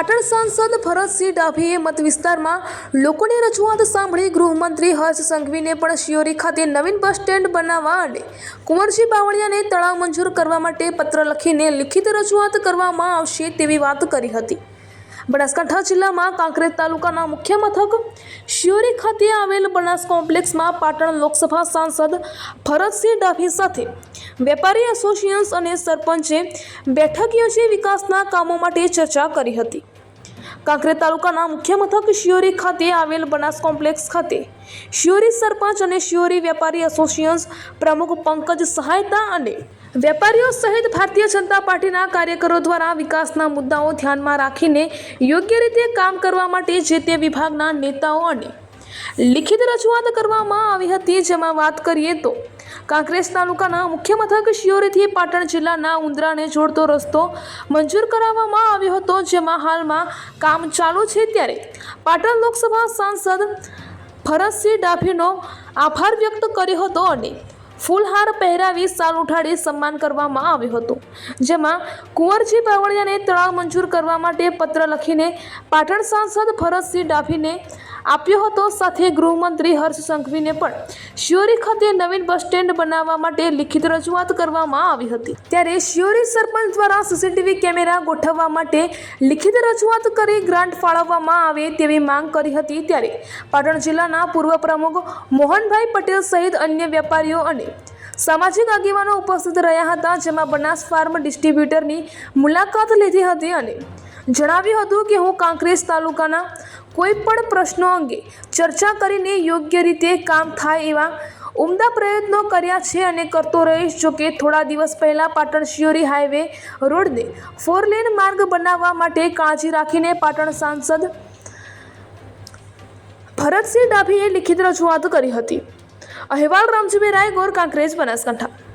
પાટણ સાંસદ ભરતસિંહ ડાભીએ મત વિસ્તારમાં લોકોની રજૂઆત સાંભળી ગૃહમંત્રી હર્ષ સંઘવીને પણ શિયોરી ખાતે નવીન બસ સ્ટેન્ડ બનાવવા અને કુંવરજી બાવળિયાને તળાવ મંજૂર કરવા માટે પત્ર લખીને લિખિત રજૂઆત કરવામાં આવશે તેવી વાત કરી હતી. બનાસકાંઠા જિલ્લામાં કાંકરેજ તાલુકાના મુખ્ય મથક શિયોરી ખાતે આવેલ બનાસ કોમ્પ્લેક્સમાં પાટણ લોકસભા સાંસદ ભરતસિંહ ડાભી સાથે વેપારી એસોસિએશન્સ અને સરપંચે બેઠક યોજી વિકાસના કામો માટે ચર્ચા કરી હતી. કાંકરેજ તાલુકાના મુખ્ય મથક શિયોરી ખાતે આવેલ બનાસ કોમ્પ્લેક્સ ખાતે શિયોરી સરપંચ અને શિયોરી વેપારી એસોસિએશન્સ પ્રમુખ પંકજ સહાયતા અને વેપારીઓ સહિત ભારતીય જનતા પાર્ટીના કાર્યકરો દ્વારા વિકાસના મુદ્દાઓ ધ્યાનમાં રાખીને યોગ્ય રીતે કામ કરવા માટે જે તે વિભાગના નેતાઓ અને લિખિત રજૂઆત કરવામાં આવી હતી. જેમાં વાત કરીએ તો, કાંકરેજ તાલુકાના મુખ્ય મથક શિયોરીથી પાટણ જિલ્લાના ઉંદરાને જોડતો રસ્તો મંજૂર કરાવવામાં આવ્યો હતો. જેમાં હાલમાં કામ ચાલુ છે ત્યારે પાટણ લોકસભા સાંસદ ભરતસિંહ ડાભીનો આભાર વ્યક્ત કર્યો હતો અને ફૂલહાર પહેરાવી સાલ ઉઠાડી સન્માન કરવામાં આવ્યું હતું. જેમાં કુંવરજી બાવળિયાને તળાવ મંજૂર કરવા માટે પત્ર લખીને પાટણ સાંસદ ભરતસિંહ ડાભીને આપ્યો હતો. સાથે ગૃહમંત્રી હર્ષ સંઘવીને પણ શિયોરી ખાતે નવીન બસ સ્ટેન્ડ બનાવવા માટે લિખિત રજૂઆત કરવામાં આવી હતી. ત્યારે શિયોરી સરપંચ દ્વારા સીસીટીવી કેમેરા ગોઠવવા માટે લિખિત રજૂઆત કરી ગ્રાન્ટ ફાળવવામાં આવે તેવી માંગ કરી હતી ત્યારે પાટણ જિલ્લાના પૂર્વ પ્રમુખ મોહનભાઈ પટેલ સહિત અન્ય વેપારીઓ અને સામાજિક આગેવાનો ઉપસ્થિત રહ્યા હતા. જેમાં બનાસ ફાર્મ ડિસ્ટ્રીબ્યુટરની મુલાકાત લીધી હતી અને જણાવ્યું હતું કે હું કાંકરેજ તાલુકાના કોઈ પણ પ્રશ્નો અંગે ચર્ચા કરીને યોગ્ય રીતે કામ થાય એવા ઉમદા પ્રયત્નો કર્યા છે અને કરતો રહીશ. જો કે થોડા દિવસ પહેલાં પાટણ શિયોરી હાઈવે રોડને ફોર લેન માર્ગ બનાવવા માટે કાળજી રાખીને પાટણ સાંસદ ભરતસિંહ ડાભીએ લિખિત રજૂઆત કરી હતી. અહેવાલ રામજીભાઈ રાયગોર, કાંકરેજ બનાસકાંઠા.